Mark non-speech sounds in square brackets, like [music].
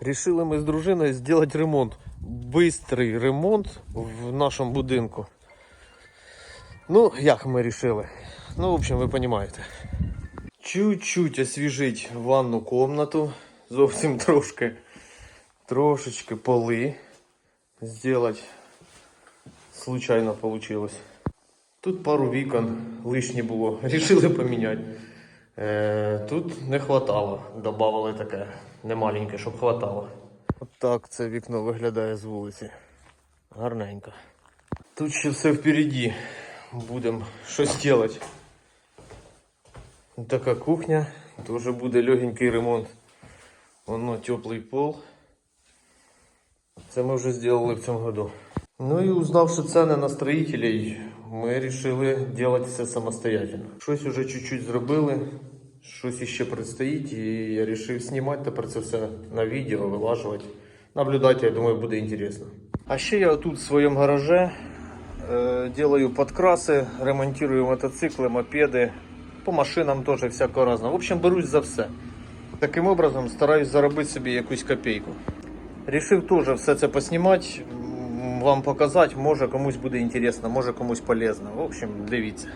Рішили ми з дружиною зробити ремонт. Бистрий ремонт в нашому будинку. Ну, як ми рішили? Ну, в общем, ви розумієте. Чуть-чуть освіжить ванну комнату. Зовсім трошки. Трошечки поли. Сделать. Случайно получилось. Тут пару вікон лишні було. [laughs] Рішили поміняти. Е, тут не хватало. Добавили таке немаленьке, щоб хватало. От так це вікно виглядає з вулиці. Гарненько. Тут ще все впереді. Будемо щось робити. Така кухня. Тоже буде легенький ремонт. Воно теплий пол. Це ми вже зробили в цьому году. Ну і узнавши ціни на строителей, ми вирішили робити все самостоятельно. Щось уже чуть-чуть зробили, щось іще предстоїть, і я вирішив знімати тепер це все на відео, вилажувати. Наблюдати, я думаю, буде інтересно. А ще я тут в своєму гараже е, делаю подкраси, ремонтую мотоцикли, мопеди. По машинам теж всякого разного. В общем, берусь за все. Таким образом стараюсь заробити собі якусь копійку. Рішив теж все це поснімати, вам показати, може комусь буде інтересно, може комусь полезно. В общем, дивіться.